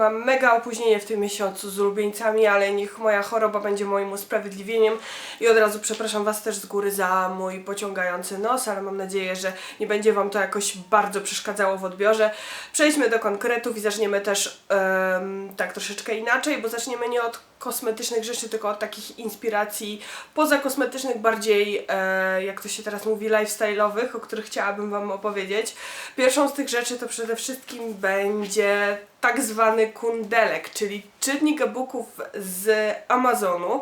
mam mega opóźnienie w tym miesiącu z ulubieńcami, ale niech moja choroba będzie moim usprawiedliwieniem i od razu przepraszam Was też z góry za mój pociągający nos, ale mam nadzieję, że nie będzie Wam to jakoś bardzo przeszkadzało w odbiorze. Przejdźmy do konkretów i zaczniemy też em, tak troszeczkę inaczej, bo zaczniemy nie od kosmetycznych rzeczy, tylko od takich inspiracji poza kosmetycznych, bardziej, e, jak to się teraz mówi, lifestyle'owych, o których chciałabym Wam opowiedzieć. Pierwszą z tych rzeczy to przede wszystkim będzie tak zwany kundelek, czyli czytnik e-booków z Amazonu,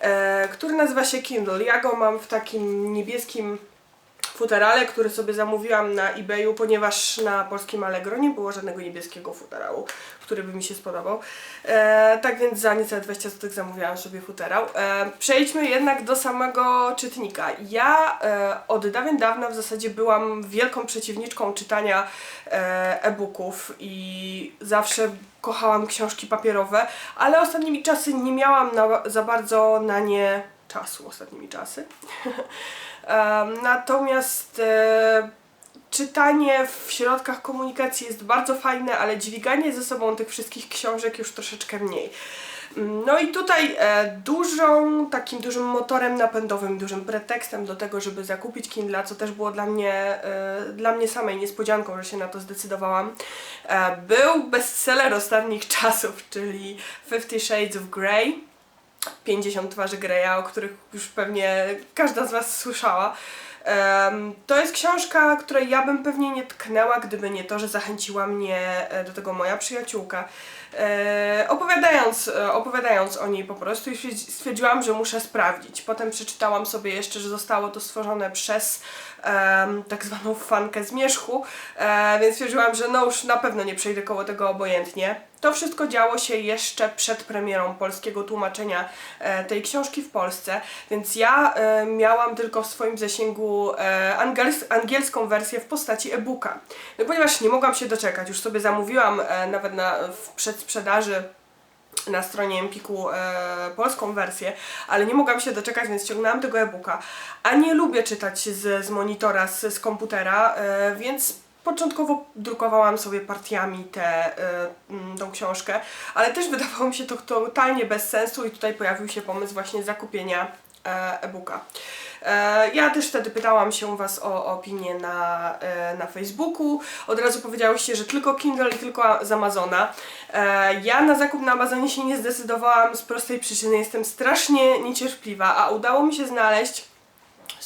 e, który nazywa się Kindle. Ja go mam w takim niebieskim futerale, który sobie zamówiłam na eBayu, ponieważ na polskim Allegro nie było żadnego niebieskiego futerału, który by mi się spodobał. E, tak więc za niecałe 20 zł zamówiłam sobie futerał. E, przejdźmy jednak do samego czytnika. Ja e, od dawien dawna w zasadzie byłam wielką przeciwniczką czytania e, e-booków i zawsze kochałam książki papierowe, ale ostatnimi czasy nie miałam na, za bardzo na nie czasu, ostatnimi czasy. Natomiast e, czytanie w środkach komunikacji jest bardzo fajne, ale dźwiganie ze sobą tych wszystkich książek już troszeczkę mniej. Mm, No i tutaj e, dużą, takim dużym motorem napędowym, dużym pretekstem do tego, żeby zakupić Kindle, co też było dla mnie, e, dla mnie samej niespodzianką, że się na to zdecydowałam, był bestseller ostatnich czasów, czyli Fifty Shades of Grey. 50 twarzy Greya, o których już pewnie każda z Was słyszała. To jest książka, której ja bym pewnie nie tknęła, gdyby nie to, że zachęciła mnie e, do tego moja przyjaciółka. E, opowiadając, e, opowiadając o niej po prostu stwierdziłam, że muszę sprawdzić. Potem przeczytałam sobie jeszcze, że zostało to stworzone przez tak zwaną fankę zmierzchu, więc stwierdziłam, że no już na pewno nie przejdę koło tego obojętnie. To wszystko działo się jeszcze przed premierą polskiego tłumaczenia e, tej książki w Polsce, więc ja e, miałam tylko w swoim zasięgu e, angiels- angielską wersję w postaci e-booka. No ponieważ nie mogłam się doczekać, już sobie zamówiłam nawet na, w przedsprzedaży na stronie Empiku e, polską wersję, ale nie mogłam się doczekać, więc ściągnęłam tego e-booka. A nie lubię czytać z, z monitora, z, z komputera, e, więc początkowo drukowałam sobie partiami tę e, mm, tą książkę, ale też wydawało mi się to totalnie bez sensu i tutaj pojawił się pomysł właśnie zakupienia e, e-booka. E, Ja też wtedy pytałam się Was o opinię na, e, na Facebooku. Od razu powiedziałyście, że tylko Kindle i tylko z Amazona. Ja na zakup na Amazonie się nie zdecydowałam z prostej przyczyny. Jestem strasznie niecierpliwa, a udało mi się znaleźć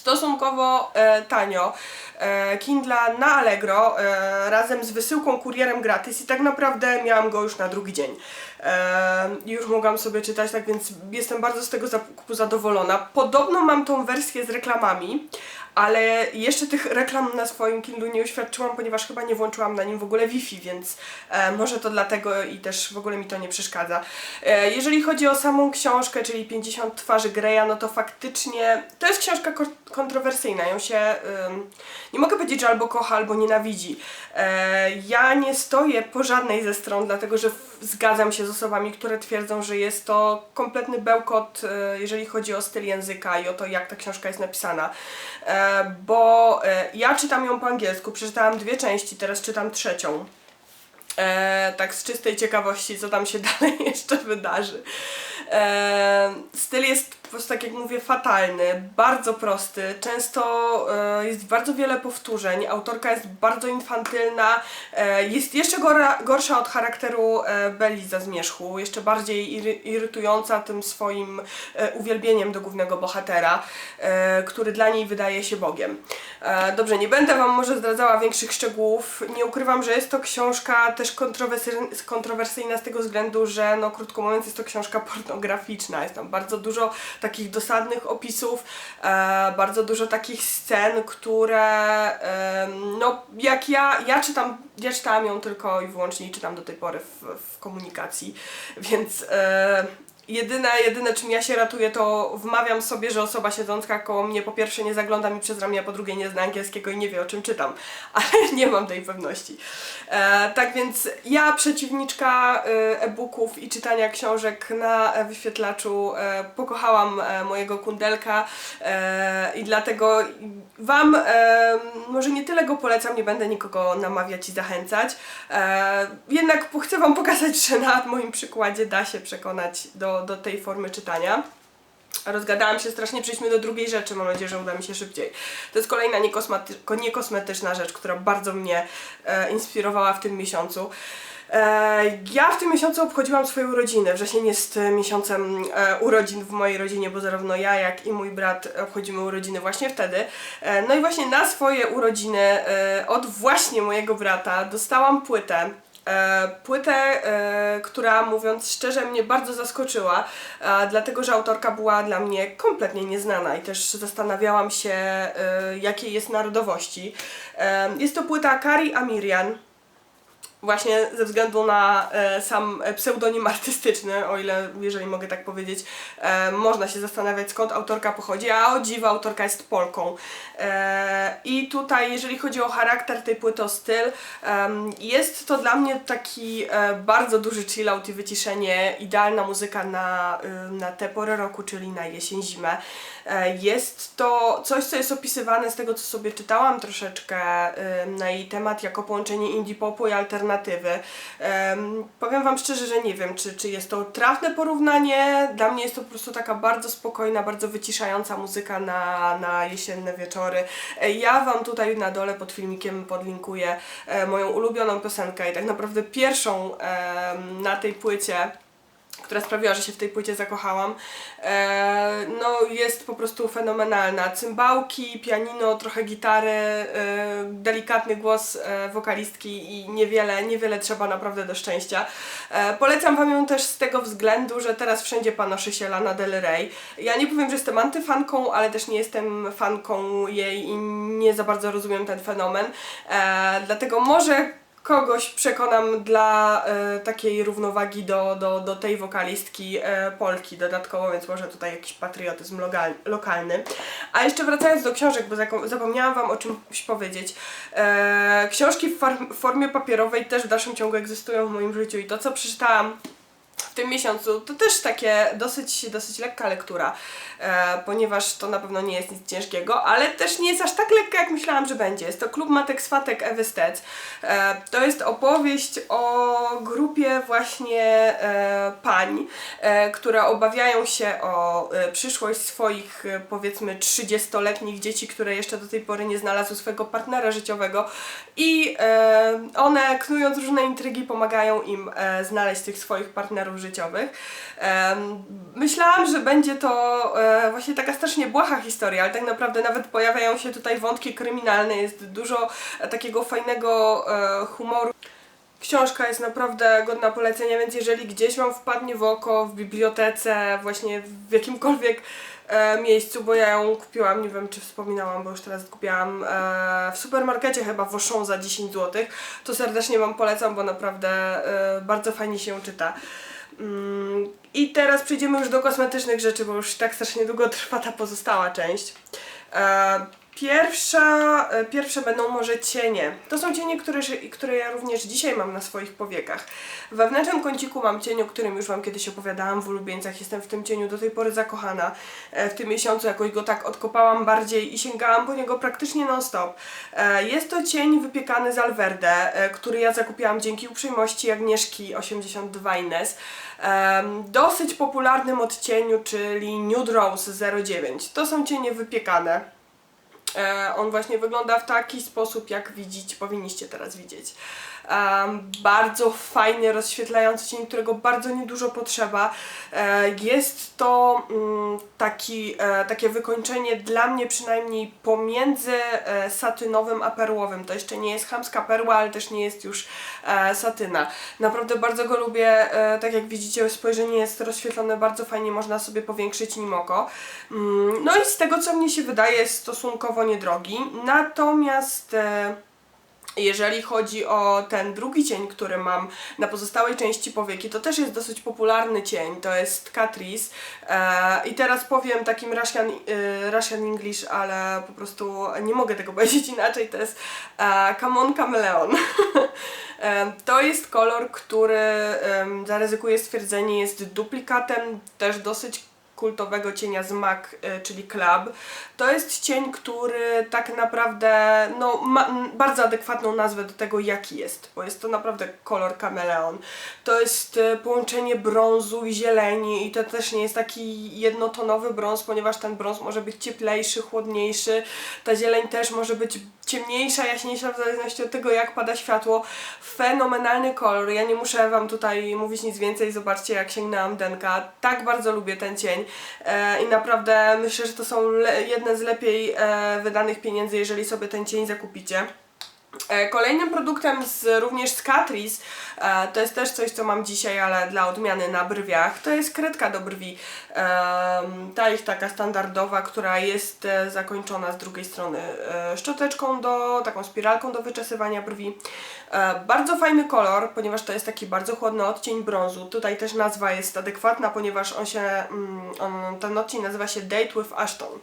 stosunkowo e, tanio e, Kindla na Allegro e, razem z wysyłką kurierem gratis i tak naprawdę miałam go już na drugi dzień. E, już mogłam sobie czytać, tak więc jestem bardzo z tego zakupu zadowolona. Podobno mam tą wersję z reklamami, ale jeszcze tych reklam na swoim Kindle nie uświadczyłam, ponieważ chyba nie włączyłam na nim w ogóle Wi-Fi, więc e, może to dlatego i też w ogóle mi to nie przeszkadza. E, jeżeli chodzi o samą książkę, czyli 50 twarzy Greya, no to faktycznie to jest książka ko- kontrowersyjna. Ją się nie mogę powiedzieć, że albo kocha, albo nienawidzi. E, ja nie stoję po żadnej ze stron, dlatego że zgadzam się z osobami, które twierdzą, że jest to kompletny bełkot, e, jeżeli chodzi o styl języka i o to, jak ta książka jest napisana. E, bo e, ja czytam ją po angielsku, przeczytałam dwie części, teraz czytam trzecią. E, tak z czystej ciekawości, co tam się dalej jeszcze wydarzy. E, styl jest po prostu, tak jak mówię, fatalny, bardzo prosty, często e, jest bardzo wiele powtórzeń, autorka jest bardzo infantylna, e, jest jeszcze gora, gorsza od charakteru e, Belli za zmierzchu, jeszcze bardziej iry, irytująca tym swoim e, uwielbieniem do głównego bohatera, e, który dla niej wydaje się Bogiem. E, dobrze, nie będę Wam może zdradzała większych szczegółów, nie ukrywam, że jest to książka też kontrowersy- kontrowersyjna z tego względu, że no krótko mówiąc jest to książka pornograficzna, jest tam bardzo dużo takich dosadnych opisów, e, bardzo dużo takich scen, które em, no jak ja, ja czytam, ja czytałam ją tylko i wyłącznie i czytam do tej pory w, w komunikacji, więc e, Jedyne, jedyne czym ja się ratuję, to wmawiam sobie, że osoba siedząca koło mnie po pierwsze nie zagląda mi przez ramię, a po drugie nie zna angielskiego i nie wie o czym czytam, ale nie mam tej pewności. E, tak więc ja, przeciwniczka e, e-booków i czytania książek na wyświetlaczu, e, pokochałam e, mojego kundelka e, i dlatego Wam e, może nie tyle go polecam, nie będę nikogo namawiać i zachęcać, e, jednak chcę Wam pokazać, że na moim przykładzie da się przekonać do, do tej formy czytania. Rozgadałam się strasznie, przejdźmy do drugiej rzeczy, mam nadzieję, że uda mi się szybciej. To jest kolejna niekosmetyczna rzecz, która bardzo mnie e, inspirowała w tym miesiącu. E, ja w tym miesiącu obchodziłam swoje urodziny. Wrzesień jest miesiącem e, urodzin w mojej rodzinie, bo zarówno ja, jak i mój brat obchodzimy urodziny właśnie wtedy. E, no i właśnie na swoje urodziny e, od właśnie mojego brata dostałam płytę. E, płytę, e, która mówiąc szczerze mnie bardzo zaskoczyła, e, dlatego że autorka była dla mnie kompletnie nieznana i też zastanawiałam się, jakiej jest narodowości. Jest to płyta Kari Amirian. Właśnie ze względu na e, sam pseudonim artystyczny, o ile, jeżeli mogę tak powiedzieć, e, można się zastanawiać skąd autorka pochodzi, a o dziwo autorka jest Polką. E, I tutaj, jeżeli chodzi o charakter tej płyty, o styl, jest to dla mnie taki e, bardzo duży chillout i wyciszenie, idealna muzyka na, y, na tę porę roku, czyli na jesień, zimę. E, Jest to coś, co jest opisywane z tego, co sobie czytałam troszeczkę y, na jej temat, jako połączenie indie popu i alternatywy. Em, Powiem Wam szczerze, że nie wiem, czy, czy jest to trafne porównanie. Dla mnie jest to po prostu taka bardzo spokojna, bardzo wyciszająca muzyka na, na jesienne wieczory. E, Ja Wam tutaj na dole pod filmikiem podlinkuję e, moją ulubioną piosenkę i tak naprawdę pierwszą na tej płycie która sprawiła, że się w tej płycie zakochałam. E, no jest po prostu fenomenalna. Cymbałki, pianino, trochę gitary, e, delikatny głos e, wokalistki i niewiele, niewiele trzeba naprawdę do szczęścia. Polecam Wam ją też z tego względu, że teraz wszędzie panoszy się Lana Del Rey. Ja nie powiem, że jestem antyfanką, ale też nie jestem fanką jej i nie za bardzo rozumiem ten fenomen. Dlatego może kogoś przekonam dla e, takiej równowagi do, do, do tej wokalistki e, Polki dodatkowo, więc może tutaj jakiś patriotyzm logal, lokalny. A jeszcze wracając do książek, bo zapomniałam Wam o czymś powiedzieć. E, książki w, w formie papierowej też w dalszym ciągu egzystują w moim życiu i to, co przeczytałam w tym miesiącu to też takie dosyć, dosyć lekka lektura, e, ponieważ to na pewno nie jest nic ciężkiego, ale też nie jest aż tak lekka, jak myślałam, że będzie. Jest to Klub Matek Swatek Ewy Stec. E, to jest opowieść o grupie właśnie e, pań, e, które obawiają się o e, przyszłość swoich e, powiedzmy 30-letnich dzieci, które jeszcze do tej pory nie znalazły swojego partnera życiowego i e, one knując różne intrygi pomagają im e, znaleźć tych swoich partnerów życiowych. Myślałam, że będzie to e, właśnie taka strasznie błaha historia, ale tak naprawdę nawet pojawiają się tutaj wątki kryminalne, jest dużo e, takiego fajnego e, humoru. Książka jest naprawdę godna polecenia, więc jeżeli gdzieś Wam wpadnie w oko, w bibliotece, właśnie w jakimkolwiek miejscu, bo ja ją kupiłam, nie wiem czy wspominałam, bo już teraz kupiłam w supermarkecie chyba w Auchan za 10 zł, to serdecznie Wam polecam, bo naprawdę bardzo fajnie się czyta. Mm, I teraz przejdziemy już do kosmetycznych rzeczy, bo już tak strasznie długo trwa ta pozostała część. Pierwsza, e, pierwsze będą może cienie. To są cienie, które, które ja również dzisiaj mam na swoich powiekach. W wewnętrznym kąciku mam cień, o którym już Wam kiedyś opowiadałam w ulubieńcach. Jestem w tym cieniu do tej pory zakochana. E, W tym miesiącu jakoś go tak odkopałam bardziej i sięgałam po niego praktycznie non-stop. E, Jest to cień wypiekany z Alverde, który ja zakupiłam dzięki uprzejmości Agnieszki 82 Ines. Dosyć popularnym odcieniu, czyli Nude Rose 09. To są cienie wypiekane. E, on właśnie wygląda w taki sposób, jak widzicie, powinniście teraz widzieć. Bardzo fajny, rozświetlający cień, którego bardzo niedużo potrzeba. E, jest to mm, taki, e, takie wykończenie dla mnie przynajmniej pomiędzy e, satynowym a perłowym. To jeszcze nie jest chamska perła, ale też nie jest już e, satyna. Naprawdę bardzo go lubię. E, tak jak widzicie, spojrzenie jest rozświetlone bardzo fajnie, można sobie powiększyć nim oko. Mm, no i z tego, co mnie się wydaje, jest stosunkowo niedrogi. Natomiast e, Jeżeli chodzi o ten drugi cień, który mam na pozostałej części powieki, to też jest dosyć popularny cień, to jest Catrice. E, I teraz powiem takim Russian, e, Russian English, ale po prostu nie mogę tego powiedzieć inaczej, to jest Camon Chameleon. E, to jest kolor, który em, zaryzykuję stwierdzenie jest duplikatem też dosyć kultowego cienia z MAC, e, czyli Club. To jest cień, który tak naprawdę no, ma bardzo adekwatną nazwę do tego, jaki jest, bo jest to naprawdę kolor kameleon. To jest e, połączenie brązu i zieleni i to też nie jest taki jednotonowy brąz, ponieważ ten brąz może być cieplejszy, chłodniejszy. Ta zieleń też może być ciemniejsza, jaśniejsza w zależności od tego, jak pada światło. Fenomenalny kolor. Ja nie muszę Wam tutaj mówić nic więcej. Zobaczcie, jak sięgnęłam denka. Tak bardzo lubię ten cień i naprawdę myślę, że to są jedne z lepiej e, wydanych pieniędzy, jeżeli sobie ten cień zakupicie. E, Kolejnym produktem z, również z Catrice, e, to jest też coś, co mam dzisiaj, ale dla odmiany na brwiach, to jest kredka do brwi. Em, ta ich taka standardowa, która jest e, zakończona z drugiej strony e, szczoteczką do, taką spiralką do wyczesywania brwi. E, bardzo fajny kolor, ponieważ to jest taki bardzo chłodny odcień brązu. Tutaj też nazwa jest adekwatna, ponieważ on się, mm, on, ten odcień nazywa się Date with Ashton.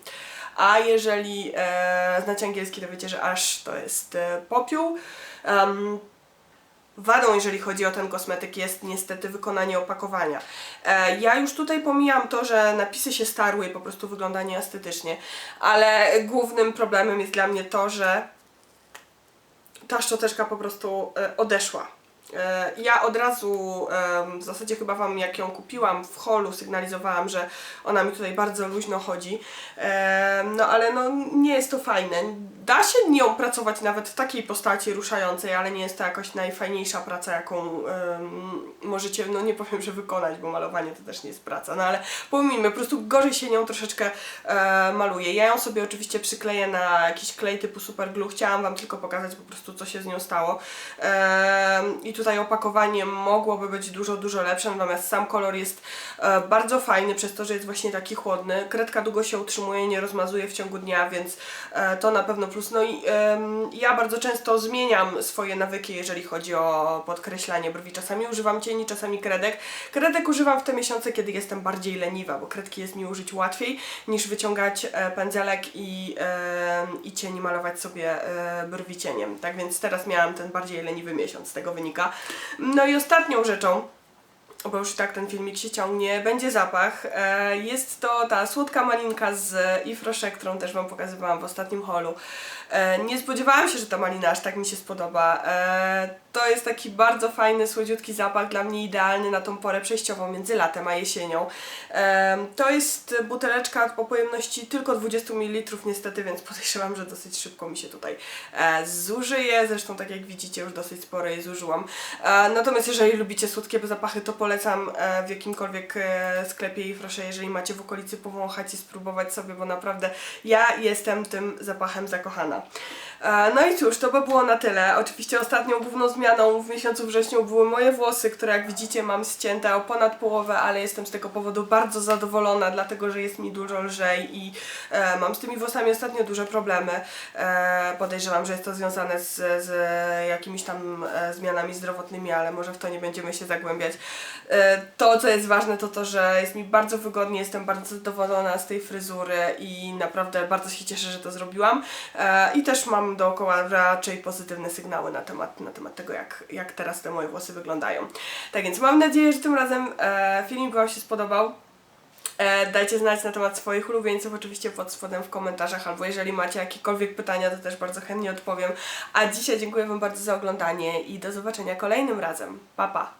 A jeżeli e, znacie angielski, to wiecie, że ash to jest e, popiół. Em, Wadą, jeżeli chodzi o ten kosmetyk, jest niestety wykonanie opakowania. E, ja już tutaj pomijam to, że napisy się starły i po prostu wygląda nieestetycznie, ale głównym problemem jest dla mnie to, że ta szczoteczka po prostu e, odeszła. E, Ja od razu, w zasadzie chyba Wam jak ją kupiłam w holu, sygnalizowałam, że ona mi tutaj bardzo luźno chodzi. Em, No ale no nie jest to fajne. Da się nią pracować nawet w takiej postaci ruszającej, ale nie jest to jakoś najfajniejsza praca, jaką możecie, no nie powiem, że wykonać, bo malowanie to też nie jest praca, no ale pomijmy, po prostu gorzej się nią troszeczkę e, maluje. Ja ją sobie oczywiście przykleję na jakiś klej typu super glue. Chciałam Wam tylko pokazać po prostu, co się z nią stało. Em, I tutaj opakowanie mogłoby być dużo, dużo lepsze, natomiast sam kolor jest e, bardzo fajny przez to, że jest właśnie taki chłodny. Kredka długo się utrzymuje, nie rozmazuje w ciągu dnia, więc e, to na pewno plus. No i em, ja bardzo często zmieniam swoje nawyki, jeżeli chodzi o podkreślanie brwi. Czasami używam cieni, czasami kredek. Kredek używam w te miesiące, kiedy jestem bardziej leniwa, bo kredki jest mi użyć łatwiej niż wyciągać e, pędzelek i, i cień malować sobie e, brwi cieniem. Tak więc teraz miałam ten bardziej leniwy miesiąc, z tego wynika. No i ostatnią rzeczą, bo już i tak ten filmik się ciągnie, będzie zapach. E, Jest to ta słodka malinka z Rocher, którą też Wam pokazywałam w ostatnim holu. E, Nie spodziewałam się, że ta malina aż tak mi się spodoba. E, To jest taki bardzo fajny, słodziutki zapach, dla mnie idealny na tą porę przejściową między latem a jesienią. To jest buteleczka po pojemności tylko 20 ml niestety, więc podejrzewam, że dosyć szybko mi się tutaj zużyje. Zresztą tak jak widzicie już dosyć sporo jej zużyłam. Natomiast jeżeli lubicie słodkie zapachy, to polecam e, w jakimkolwiek e, sklepie i proszę, jeżeli macie w okolicy powąchać i spróbować sobie, bo naprawdę ja jestem tym zapachem zakochana. E, No i cóż, to by było na tyle. Oczywiście ostatnią główną zmianą w miesiącu wrześniu były moje włosy, które jak widzicie mam ścięte o ponad połowę, ale jestem z tego powodu bardzo zadowolona, dlatego że jest mi dużo lżej i e, mam z tymi włosami ostatnio duże problemy. E, podejrzewam, że jest to związane z, z jakimiś tam zmianami zdrowotnymi, ale może w to nie będziemy się zagłębiać. E, to, co jest ważne, to to, że jest mi bardzo wygodnie, jestem bardzo zadowolona z tej fryzury i naprawdę bardzo się cieszę, że to zrobiłam. E, I też mam dookoła raczej pozytywne sygnały na temat, na temat tego, jak, jak teraz te moje włosy wyglądają. Tak więc mam nadzieję, że tym razem e, filmik Wam się spodobał. Dajcie znać na temat swoich ulubieńców oczywiście pod spodem w komentarzach, albo jeżeli macie jakiekolwiek pytania, to też bardzo chętnie odpowiem. A dzisiaj dziękuję Wam bardzo za oglądanie i do zobaczenia kolejnym razem. Pa, pa!